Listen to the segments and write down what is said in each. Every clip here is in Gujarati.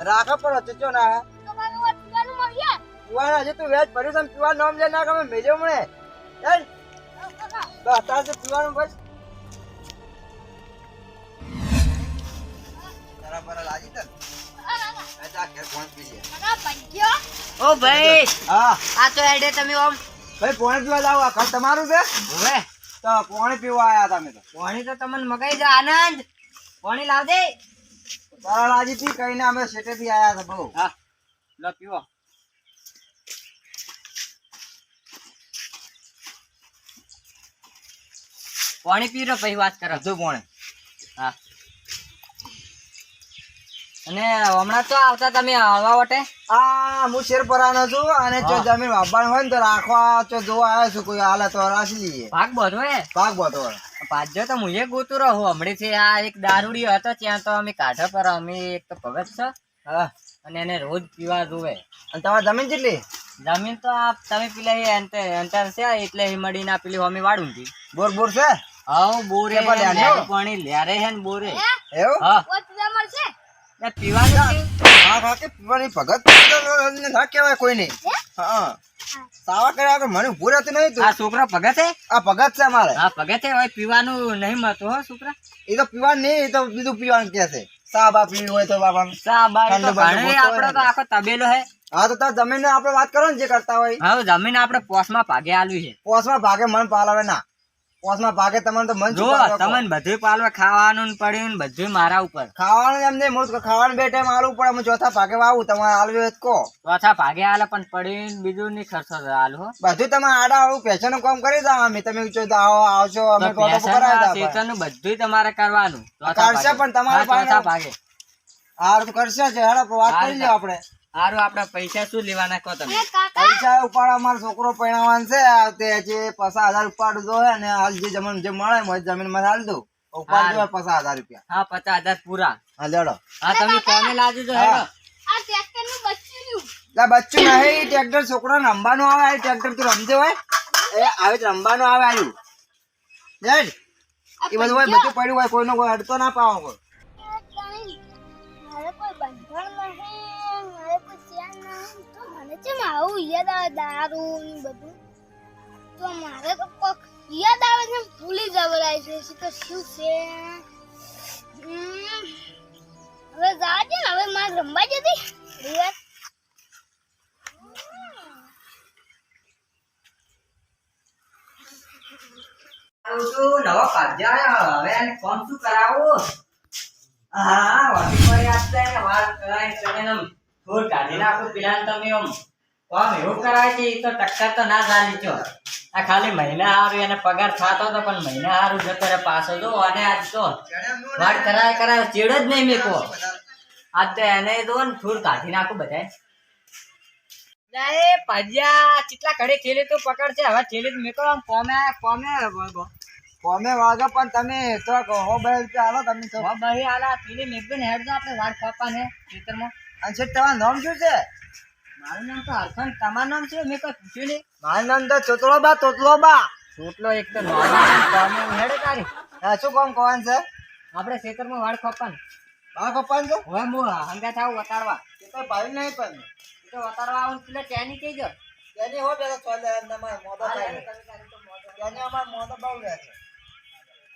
રાખા પણ હતો જો ના. પીવાનું હજી તું વેજ ભર્યું છે ને પીવા નામ લે ના ગમે મેજો ચાલ તો અત્યારે તો પીવાનું બસ. ઓ ભાઈ હા. આ તો એડે તમે ઓમ. ભાઈ પોણી પીવા જાવ આ તમારું છે? હવે. તો પોણી પીવા આયા તમે તો. પાણી તો તમને મગાઈ દે આનંદ. પાણી લાવ દે તારા લાજી થી કહીને અમે સેટે થી આયા હતા બહુ. હા. લો પીવો. પાણી પી લો પછી વાત કરો. જો પાણી. હા. અને હમણાં તો આવતા તમે હળવા વટે? આ હું શેરપરાનો છું અને જો જમીન વાપવાનું હોય ને તો રાખવા તો જોવા આવ્યો છું કોઈ હાલ તો રાખી લઈએ. ભાગ બધો હે? ભાગ બધો પાજો તો મુજે ગોતું રહું. હમણાં થી આ એક દારૂડી હતો ત્યાં તો અમે કાઢો પર અમે એક તો ભગત છે. હા. અને એને રોજ પીવા જોવે. અને તમારી જમીન કેટલી? જમીન તો આ તમે પેલા એ અંતર છે એટલે એ મળીને પેલી અમે વાળું હતી. બોર બોર છે? હા બોરે પાણી લેરે હે ને બોરે. એવું? હા. કોઈ પીવા મળશે એટલે પીવાનું છે. હા હા કે પીવાની ભગત ના કહેવાય કોઈ નહીં હા. સાવા કર્યા વગર મને ઉભું રહેતું નહીં આ છોકરો ભગત હે આ ભગત છે અમારે. હા ભગત હે હવે પીવાનું નહીં મળતું હો છોકરા. એ તો પીવાનું નહીં એ તો બીજું પીવાનું કે છે. સાબા પીવી હોય તો હોય આપણો તો આખો તબેલો હે. હા તો તાર જમીન આપણે વાત કરો ને જે કરતા હોય. હા જમીન આપણે પોસમાં ભાગે આલવી છે. પોસમાં ભાગે મન પાલાવે ના. પોસમાં ભાગે તમને તો મન જો તમને બધું પાલવા ખાવાનું ને પડ્યું ને બધું મારા ઉપર. ખાવાનું એમ નહીં મોટું ખાવાનું બે ટાઈમ આલવું પડે. હું ચોથા ભાગે વાવું તમારે આલવું કહો. ચોથા ભાગે આલે પણ પડ્યું ને બીજું નહીં ખર્ચો આલુ હો. બધું તમે આડા આવું પેશન કામ કરી દો અમે તમે જો આવો આવશો અમે ટોટો કરાવી દો શેતરનું બધુંય તમારે કરવાનું. કરશે પણ તમારે ચોથા ભાગે. હાર તો કરશે છે હેડો વાત કરી. લો આપણે. હારું આપણે પૈસા શું લેવાના કહો તમે? પૈસા ઉપાડ અમારો છોકરો પરણાવવાનો છે. તે જે પચાસ હજાર ઉપાડું તો હે ને હાલ જે જમીન જે મળે મને જમીનમાં હાલ દઉં. ઉપાડજો પચાસ હજાર રૂપિયા. હા પચાસ હજાર પૂરા. હા લેડો. હા તમે કોને લાવજો હેડો. આ ટ્રેક્ટરનું બચ્ચું નહીં ટ્રેક્ટર છોકરો રમવાનું આવે આ ટ્રેક્ટર તું રમજો હોય. એ આવે જ રમવાનું આવે આવ્યું એ બધું હોય બધું પડ્યું હોય કોઈનો કોઈ અડતો ના પાવો કોઈ. છે આવું યાદ આવે દારૂ ને બધું. તો મારે તો કોક યાદ આવે છે ભૂલી જવરાય છે. કે શું છે? હવે જાજે ને હવે મારે રમવા જતી રિવાજ નવા નવો હવે આને કોમ શું કરાવો? હા, વાટી પડી વાત કરાય તમે આમ કાઢી નાખું પેલા તમે આમ કોમ એવું કરાય છે તો ટક્કર તો ના ચાલી છો આ ખાલી મહિના હારું એને પગાર થતો હતો પણ મહિના હારું જતો રે પાછો જો અને આજ તો વાત કરાય કરાય ચેડ જ નહીં મેકો. આજ તો એને તો ને ધૂળ કાઢી નાખું બધા એ પજ્યા કેટલા ઘડી થેલી તું પકડ છે હવે થેલી મેકો આમ કોમે કોમે વળગો કોમે વાગે પણ તમે તો હો બે રૂપિયા હાલો તમે તો. હવે બહી આલા થેલી મેકવી હેડ જો આપણે વાળ કાપવાને ખેતરમાં. અને તમારું નામ શું છે? મારું નામ તો હરખન તમારું નામ છે મેં કોઈ પૂછ્યું નહીં. મારું નામ તો બા તોતલો બા છોટલો એક તો નોર્મલ હેડે તારી. હા શું કામ કહેવાનું છે? આપણે ખેતરમાં વાળ કાપવાનું વાળ કપાન છે? હવે હું હંગા થાવ વતાડવા. એ તો ભાઈ નહીં પણ. એ તો વતાડવા આવું એટલે ટેની કહી દો ટેની હો પેલો ચોલે તમારે મોટો થાય ટેની અમાર મોટો બહુ રહે છે.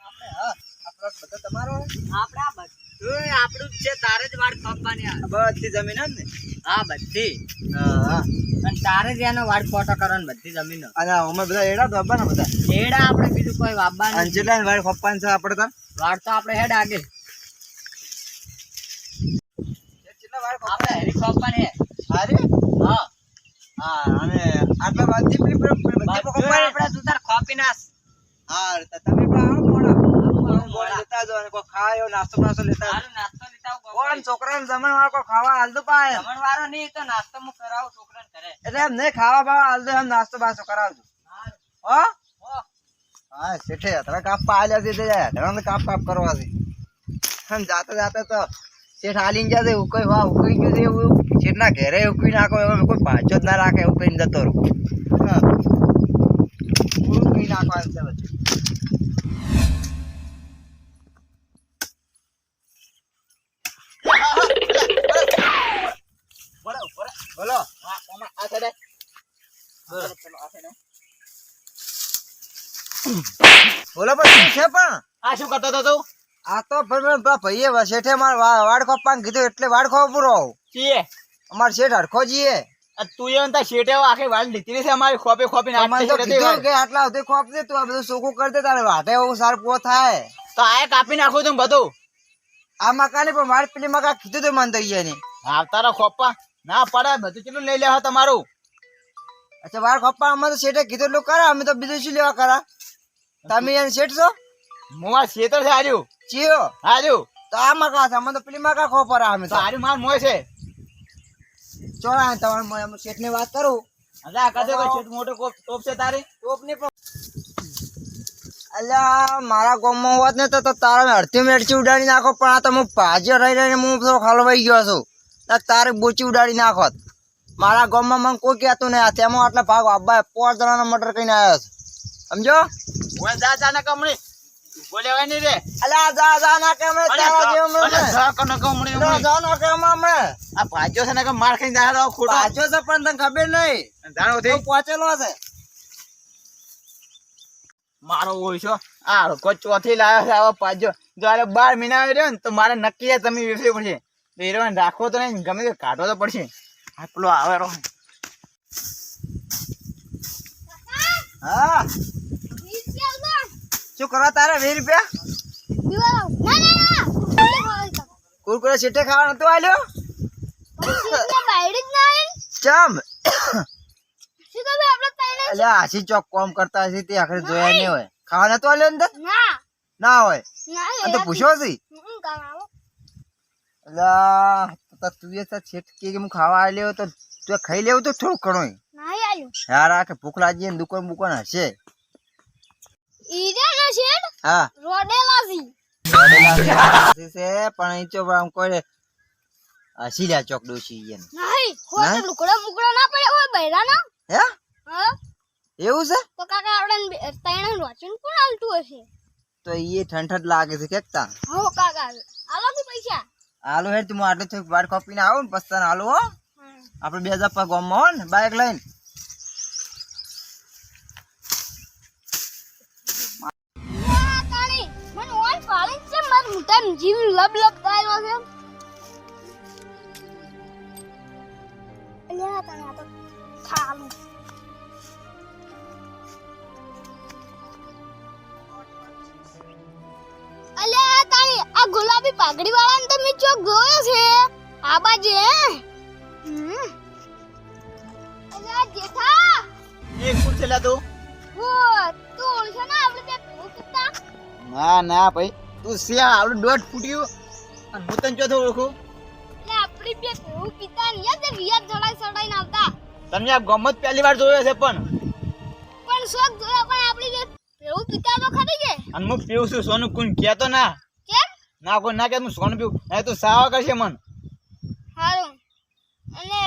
આપણે હા આપણો બધો તમારો? હે? આપડા બધું આપણું જ છે તારે જ વાળ ખોપવાની. બધી જમીન એમ ને. હા બધી અને તારે જ એનો વાળ ફોટો કરવાનો બધી જમીનો. અને અમે બધા એડા તો આપવાના બધા. એડા આપણે બીજું કોઈ વાબા નહીં જેટલા ભાઈ ખપ્પાન છે આપણે તો વાળ તો આપણે હેડ આગળ આપણે હેરી હે. અરે હા. હા અને આટલા બધી ખપ્પાન આપણે તું તાર ખોપી નાસ હા તમે પણ લેતા જો અને કોઈ ખાયો નાસ્તો નાસ્તો લેતા હારું નાસ્તો લેતા આવું કોણ છોકરાને જમણ કોઈ ખાવા હાલતો પાય? જમણવારો નહીં તો નાસ્તો હું કરાવું છોકરાને ઘરે. એટલે એમ નહીં ખાવા બાવા હાલતો એમ નાસ્તો બાસ્તો કરાવજો. હો? હો. હા શેઠે અત્યારે કાપ પાલ્યા છે તે કાપ કાપ કરવા છે. જાતે જાતે તો શેઠ હાલીને જશે ઉકાઈ વાહ ઉકાઈ ગયું છે એવું. શેઠના ઘેરે ઉકઈ નાખો એવું કોઈ પાછો જ ના રાખે કહીને જતો રહું. હા. છે બધું. બોલો. બોલો આ પણ છે પણ? આ શું કરતો હતો તું? આ તો પણ પેલા ભાઈએ શેઠે મારે વાડખો વાડ કીધું એટલે વાડખો પૂરો છીએ અમાર શેઠ હરખો જીએ. તું આખી વાળ લીધી છે અમારી ખોપે ખોપી કે આટલા સુધી ખોપ દે તું આ બધું સોખું કરી દે તારે વાટે એવું સારું પૂરો થાય. તો આ કાપી નાખું તું બધું. આ મકાને પણ મારી પેલી મકા કીધું તું મને તો ઈયાની. આવતારો ખોપા. ના પડે બધું કેટલું લઈ લેવા તમારું? અચ્છા વાર ખપ્પા અમે તો શેઠે કીધું એટલું કરે અમે તો બીજું શું લેવા કરા? તમે એને શેઠ છો? મોવા શેતર છે આજુ ચીયો. આજુ તો આ મકા છે અમે તો પેલી મકા ખોપરા અમે તો. તો આજુ માર મોય છે. ચોરા તમારે શેઠની વાત કરું. આ કાઢો કે શેઠ મોટો કોપ ટોપ છે તારી? ટોપની ની અલ્યા મારા ગામમાં હોત ને તો તો તારા અડધી મિનિટ ઉડાડી નાખો પણ આ તો હું ભાજ્યો રહી રહીને હું થોડો ખલવાઈ ગયો છું. તાર બોચી ઉડાડી નાખોત. મારા ગામમાં મને કોઈ કહેતું નહીં. તેમાં આટલા ભાગ. આબા પોર જણાનો મટર કહીને આવ્યો છે. સમજો? ઓય જા જા ને કમણી નહીં રે. જા જા ના તારા જા જા ના આ પાછો છે ને કે માર ખાઈને જાય તો ખોટો. ભાજ્યો છે પણ તને ખબર નહીં. જાણો થઈ પહોંચેલો છે. મારો ઓળશો આ હડકો ચોથી લાવ્યો છે આવો પાછો જો બાર મહિના રહ્યો ને તો મારે નક્કી તમે વેફી પડશે એ રાખવો તો નહીં ગમે તે કાઢવો તો પડશે. આ પેલો આવે રો હા. શું કરવા તારે વીસ રૂપિયા? કુરકુરા કુરકુરે ખાવા હતા. સીટે ખાવા નતો આલ્યો. ચમ. અલ્યા આશી ચોક કોમ કરતા હશે તે આખરે જોયા નહીં હોય. ખાવા નતું આલ્યો અંદર? ના. ના હોય. તો પૂછો છે અલ્યા તો તું એ તો છેટકી કે હું ખાવા આવ્યો તો તું ખાઈ લેવું તો થોડું ઘણું ના આલ્યું યાર આ કે ભૂખ લાગી ને દુકાન બુકાન હશે. ઈરે ના શેઠ હા. રોડેલા છે પણ એ ચો આમ કોઈ હસી લ્યા ચોક ડોસી એને નહીં હોય ના? તો ના પડે હોય બૈરા ના. હે? હા. એવું છે? તો કાકા આપણે તૈણે રોચન કોણ આલતું હશે? તો એ ઠંઠ લાગે છે કેકતા. હો કાકા આલો કે પૈસા. આલુ હેડ તું આટલું થોડું બાર કોપીને આવું ને પછી હાલો આલુ હો. આપણે બે હજાર પર ગામમાં હો ને બાઇક લઈને. જીવ લબ લબ થાય છે. અલ્યા તને આ તો ખાલું ગુલાબી પાઘડી વાળાને તો મેં ચોક જોયો છે. આ બાજુ હે? હમ. અલ્યા જેઠા! એ ફૂટ છે તું? ઓ તું ઓળખે ના આપણે તે ભેગું ના ના ભાઈ. તું સિયા આવડું દોઢ ફૂટ્યું. અને હું તને ચોથો ઓળખું. એટલે આપણી બે ભેગું પિતા ને યાદ રિયાદ જડાઈ સડાઈને આવતા. તમે આ ગમત પહેલી વાર જોયો છે પણ. પણ શોખ જોયા પણ આપણી બે ભેગું પિતા તો ખરી કે? અને હું પીવું છું સોનું કુન કહેતો ના. ના કોઈ ના કે હું સોન પીવું. એ તું સાવા કરશે મન. હારું. અને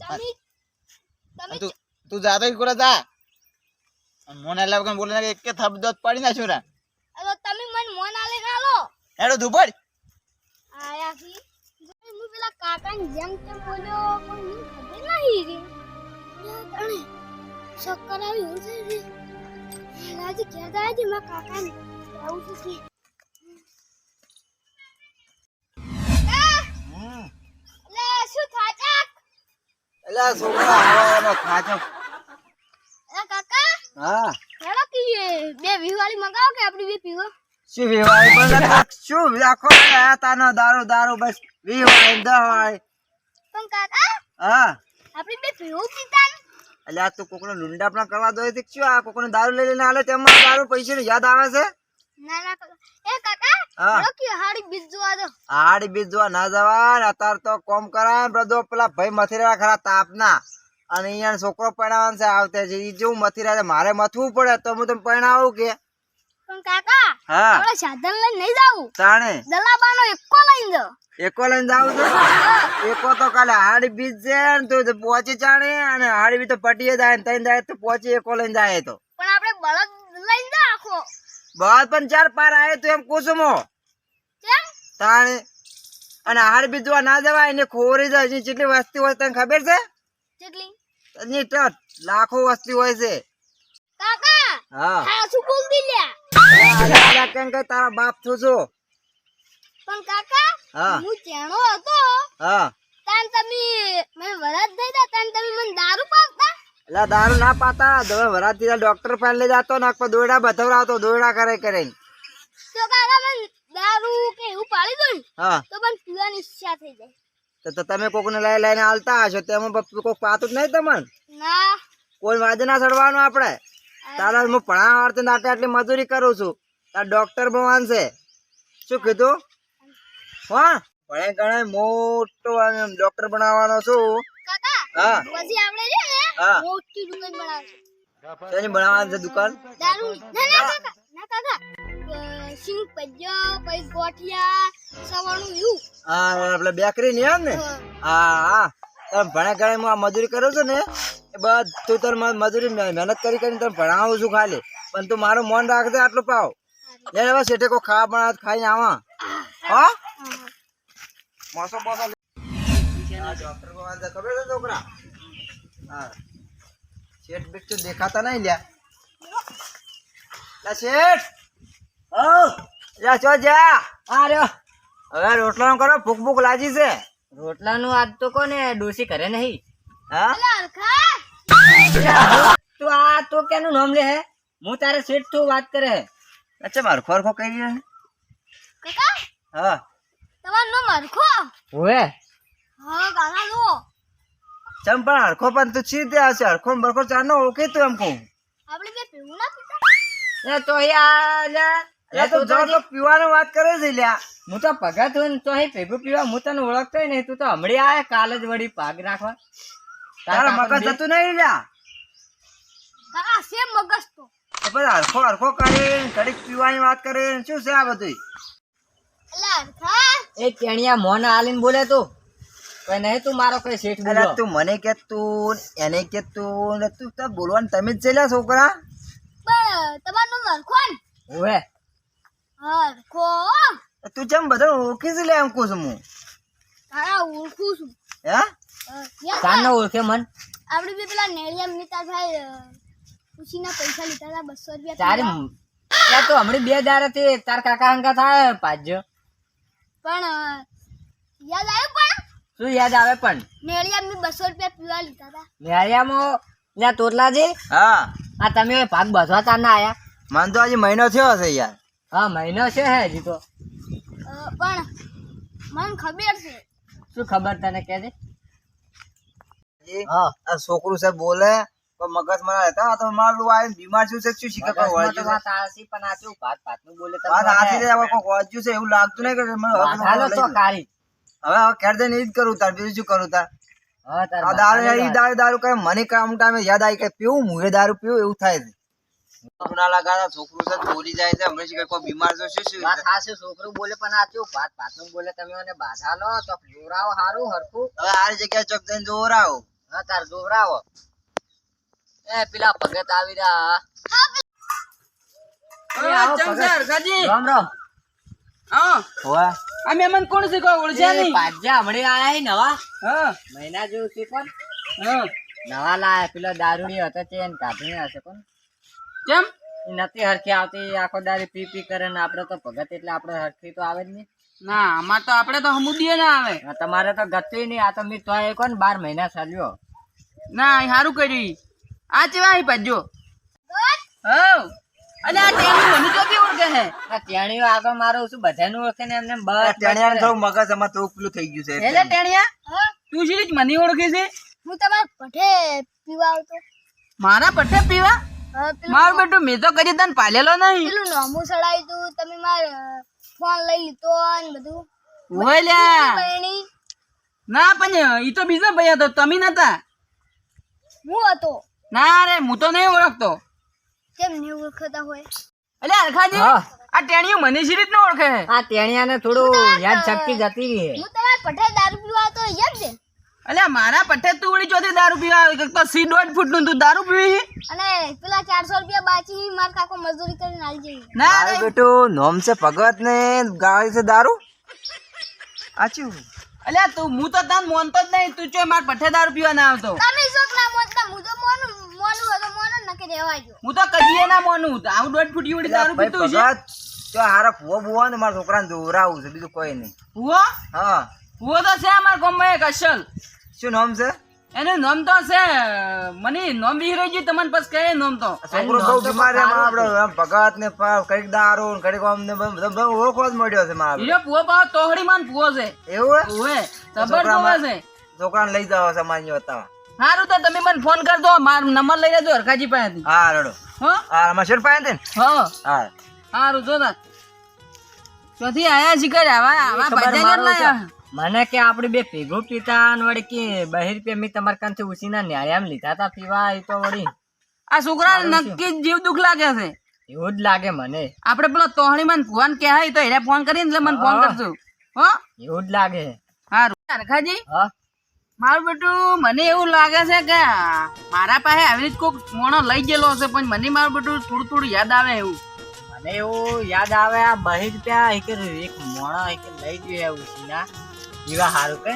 તમે તમે તું તું જાતો જ કરે જા. મોન આલે કે વગર બોલે એક કે થપ દોત પાડી ના છોરા અરે તમે મન મોન આલે ના લો હેડો ધુપડ. આયા હી. હું પેલા કાકાને જેમ તેમ બોલ્યો પણ ખબર નહીં રે. તણે શક્કર આવી હું છે રે. આજે કહેતા આજે મારા કાકાને આવું છે કાકા હા. હેડો કે બે વિહવાળી મંગાવો કે આપણી બે પીવો? શું વિવાહ પણ શું આખો તાનો દારૂ દારૂ બસ વિવાહ દવાય પણ કાકા હા. આપણી બે પીવો પીતા ને એટલે આ તું કોકનો લુંડા પણ કરવા દો છે શું આ કોકનો દારૂ લઈ લઈને આલે તેમાં દારૂ પૈસા યાદ આવે છે. હેડો બીજ જોવા ના જવાય. અત્યારે તો કોમ કરાય પેલા ભાઈ મથીરા ખરા તાપના. અને અહીંયા છોકરો પરણાવવાનો છે આવતે છે ઈ જેવું મથીરા છે. મારે મથવું પડે તો હું તમે પરણાવું કે? પણ કાકા હા. સાધન લઈને નહીં જાવું. તાણે? દલાબાનો એકો લઈને જાઓ. એકો લઈને જાવ છે? એકો તો કાલે હાડી બીજ છે ને તો તો પહોંચી ચાણે અને હાડી બી તો પટીએ જાય ને તઈને જાય તો પહોંચી એકો લઈને જાય તો. પણ આપણે બળદ લઈને જા આખો. બસ પણ ચાર પાર આવે તો એમ કુસુમો તાણે અને હાડી બીજવા ના જવાય એને ખોરી જાય જેટલી વસ્તી હોય તને ખબર છે? કેટલી લાખો વસ્તી હોય છે. કાકા હા. શું બોલ લ્યા તારા બાપ છું છું પણ કાકા હા. હું ચેણો હતો. હા. તાન તમે મને વરદ દઈ દા તાન તમે મને દારૂ પાવતા? એટલે દારૂ ના પાતા. દવા વરાતી ડોક્ટર પાસે લઈ જતો ને દોડા દોયડા દોડા કરે કરે તો કાકા મને દારૂ કે એવું પાડી દો ને હા. તો પણ પીવાની ઈચ્છા થઈ જાય. તો તમે કોકને લઈ લઈને હાલતા હશો તેમાં કોક પાતું જ નહીં તમને? ના. કોઈ વાજે ના ચડવાનું આપણે? તારા હું ભણા વાળતે આટલી આટલી મજૂરી કરું છું. તાર ડોક્ટર ભગવાન છે. શું કીધું? હા. ભણે ગણે મોટો ડોક્ટર બનાવવાનો છું. હા. પછી હા. મોટી દુકાન બનાવશું તેની બનાવવાની છે દુકાન? દારૂ ના ના કાકા ના કાકા સિંગ પજ્જા પછી ગોઠિયા સવાનું યુ હા આપણે બેકરી ની એમ ને? હા. હા તમે ભણે ગણે હું આ મજૂરી કરું છું ને એ બધું તને મજૂરી મહેનત કરી કરીને તમે ભણાવું છું ખાલી. પણ તું મારું મન રાખજે આટલું પાવ. લે હવે શેઠે કોઈ ખાવા પણ ખાઈને આવા. હા મોસો છે, ખબર છે છોકરા? હા. શેઠ તો દેખાતા નહીં લ્યા. લા શેઠ. ઓ જા ચો જા. આ રહ્યો. હવે રોટલાનો કરો ભૂખ ભૂખ લાગી છે. રોટલાનું આજ તો કોને ડોસી કરે નહીં? હા? તું આ તો કેનું નામ લે હે? હું તારે શેઠ તું વાત કરે હે. અચ્છા મારો ખોરખો કરી રહ્યા છે કાકા હા. તમારું નામ હરખો હોવે. હા કાકા લો ચમ પણ હરખો પણ તું છી દે હશે હરખો ને બરખો ચાર નો ઓળખી તું એમ કહું. આપણે બે પીવું ના પીતા? એ તો યા લ્યા તો જો તો પીવાની વાત કરે છે લ્યા. હું તો ને તો અહીં ભેગું પીવા હું તને ઓળખતો નહીં. તું તો હમણાં આવે કાલ જ વળી ભાગ રાખવા. તારા મગજ જતું નહીં લ્યા? કાકા સેમ મગજ તો. તો પછી હરખો હરખો કરીને ઘડીક પીવાની વાત કરે શું છે આ બધું એ ટેણિયા મોન આલીને બોલે તું. નહીં તું મારો કોઈ શેઠ બોલો તું મને કે તું એને કે તું ને તું તો બોલવાનું તમે જ છે છોકરા. પણ તમારું નામ હરખો તું જેમ બધા ઓળખી છે લે એમ કહું છું હું. તારા ઓળખું છું. હે? ચાંદનો ઓળખે મન? આપણે બે પેલા નેળિયા મિતા થાય ખુશીના પૈસા લીધા હતા બસો રૂપિયા તારી. તો હમણાં બે હજાર હતી તાર કાકા હંગા થાય પાજો પણ યાદ આવ્યું પણ? શું યાદ આવે પણ? નેળિયા મેં બસો રૂપિયા પીવા લીધા હતા. મેળિયામાં લ્યા તોતલાજી હા. આ તમે હવે ભાગ બાંધવા તા ના આયા. મને તો આજે મહિનો થયો હશે યાર. હા મહિનો છે હે હજી તો. પણ મને ખબર છે. શું ખબર તને કે છે હા. આ છોકરું છે બોલે તો મગજ મારા હતા તો મારું આ બીમાર શું છે શું શીખે પણ મગજમાં છે? વાત આસી પણ આ શું ભાત ભાતનું બોલે તો વાત આસી. છે, હવે કોઈ વળગ્યું છે એવું લાગતું નહીં કે મને હાલો તો જાઉં. હવે હવે ઈ જ કરું તાર બીજું શું કરું તાર? હા તાર આ દારૂ ઈ દારૂ દારૂ કરે મને કામ ટાઈમે યાદ આવી કે પીવું મુહે દારૂ પીવું એવું થાય છે. ના લગાડતા છોકરું છે બોલી જાય છે હમણાં શીખે કોઈ બીમાર છે શું શું વાત હાશે છોકરું બોલે પણ આ શું ભાત ભાતનું બોલે તમે મને બાધા લો તો જોરાવો હારું હરખું. હવે આ જગ્યાએ ચોક જઈને જોવરાવો હા તાર જોરાવો એ પેલા ભગત આવી રહ્યા. એ આવો ભગત. રામ રામ. હોવે. આ મહેમાન કોણ શીખવા ઓળખ્યા નહીં? પાજા હમણાં આયા હી નવા. હા. મહિના જેવું છે પણ હા. નવા લાયા પેલો દારૂડી હતો તે એને કાઢીને હશે કોણ? કેમ? નથી હરખી આવતી આખો દારૂ પી પી કરે ને આપણે તો ભગત એટલે આપણે હરખી તો આવે જ નહીં. ના આમાં તો આપણે તો હમુદીએ ના આવે. તમારે તો ગતિ નહીં આ તો મેં તો એક ને બાર મહિના ચાલ્યો. ના એ સારું કર્યું આ ચેવા અહીં પાજો હવ. અને આ ટેણી મને તો બી ઓળખે હે આ ટેણીઓ આગળ મારો શું બધાનું ઓળખે ને એમને બસ બસ થોડું મગજ એમાં થોડું પેલું થઈ ગયું છે એટલે. ટેણિયા. તું શી રીત મને ઓળખે છે? હું તમારા પઠે પીવા આવતો. મારા પઠ્ઠે પીવા? હા, પેલું મેં તો કદી તને પાલેલો નહીં. પેલું નોમું સડાયું તું તમે મારે ફોન લઈ લીધો ને બધું. ઓય ના પણ ઈ તો બીજો ભાઈ હતો તમે નતા. હું હતો. ના રે હું તો નહીં ઓળખતો. કેમ નહીં ઓળખતા હોય? અલ્યા હરખાજી હા. આ ટેણીઓ મને સી રીતના ઓળખે? છે આ ટેણિયાને થોડું યાદ શક્તિ જતી રહી. હું તમારા પઠે દારૂ પીવા તો યાદ છે? અલ્યા મારા પઠે તું વળી ચોથી દારૂ પીવા આવી એક તો સી દોઢ ફૂટનું તું દારૂ પીવી છે? અને પેલા ચારસો રૂપિયા બાચી માર કાકો મજૂરી કરીને આલી જઈએ. ના રે. બેટું નોમ છે ભગત ને ગાળી છે દારૂ? આચું અલ્યા તું હું તો તાન મોનતો જ નહીં તું ચોય માર પઠે દારૂ પીવા ના આવતો? તમે શોખ ના મોનતા હું તો મોનું મોનું હોય તો મોનું નકે રહેવા હું તો કદીએ ના મોનું. આવું દોઢ ફૂટી ઉડી દારૂ પીતું છે? તો હારા ફુવો ભૂવો ને મારા છોકરાને દોરાવું છે બીજું કોઈ નહીં. ફુવો હા. ફુવો તો છે અમારા ગામમાં એક અસલ. શું નામ છે? એનું નામ તો છે મને નામ વિહરાઈ ગયું તમને પછી કહે નામ તો. છોકરો બહુ બીમાર છે આપડે ભગત ને કંઈક દારૂ ને કંઈક આમ ને બધો ઓળખો જ મળ્યો છે મારા હીરો પુઓ પાવ તોહડી માં પુઓ છે. એવું હે? છોકરામાં- જોવે છે. છોકરાને લઈ જાવ સમાજ બતાવવા સારું તો તમે મને ફોન કરજો. મારો નંબર લઈ લેજો હરખાજી પાસેથી. હા રડો. હો? હા મશીન પાય ને? હો. હા. સારું જો ના. ક્યાંથી આયા શીખર આવા આવા છે. આયા? મને કે આપણે બે ભેગું પીતા વળી કે બહિર રૂપિયા મેં તમારા કાનથી ઉછીના ન્યાયામ લીધા હતા પીવા એ તો વળી. આ છોકરા નક્કી જીવ દુઃખ લાગે છે. એવું જ લાગે મને. આપણે પેલો તોહણી માં ફોન કે હા તો એને ફોન કરીને એટલે મને ફોન હા. કરજો. હો? એવું જ લાગે. સારું રખાજી હા. મારું બેટું મને એવું લાગે છે કે મારા પાસે આવી રીતે કોઈક મોણો લઈ ગયેલો હશે પણ મને મારું બેટું થોડું થોડું યાદ આવે એવું. મને એવું યાદ આવે આ બહિર ત્યાં એક એક મોણા એક લઈ ગયો ઉછીના પીવા સારું કે?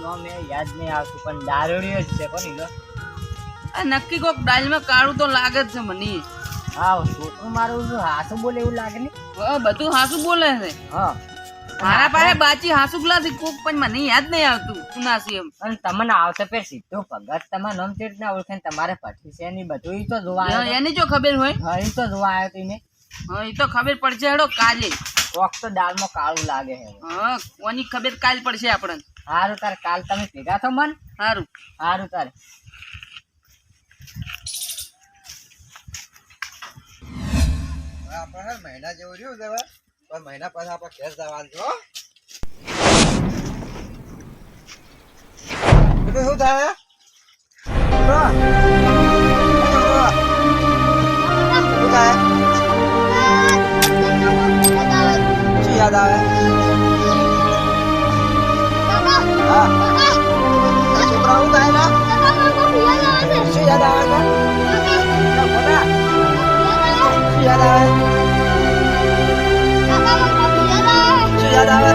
નો મેં યાદ નહીં આવતું પણ દારૂણીઓ જ છે પણ આ નક્કી કોક ડાલમાં કાળું તો લાગે જ છે મને. હા છોકરું મારું હાથું બોલે એવું લાગે ને? બધું હાથું બોલે છે. હા. મારા પાસે બાચી હાસુ ગ્લાસ કોક પણ મને યાદ નહીં આવતું. ઉનાસી એમ. અને તમને આવશે પે સીધો ભગત તમાર નામ ચેટ ના ઓળખે તમારે પછી છે ની બધું ઈ તો જોવા એની જો ખબર હોય. હા ઈ તો જોવા આવ્યો તો ઈને હા એ તો ખબર પડશે હેડો કાલે. કોક તો દાળમાં કાળું લાગે હે હા કોની ખબર કાલ પડશે આપણને? સારું તારે કાલ તમે ભેગા થો મન. સારું સારું તારે. આપણે મહિના જેવું રહ્યું છે. પણ મહિના પછી આપણે ઘેર જવાનું છે શું થાય. શું થાય? શું યાદ આવે? હા. યાદ આવે શું યાદ આવે?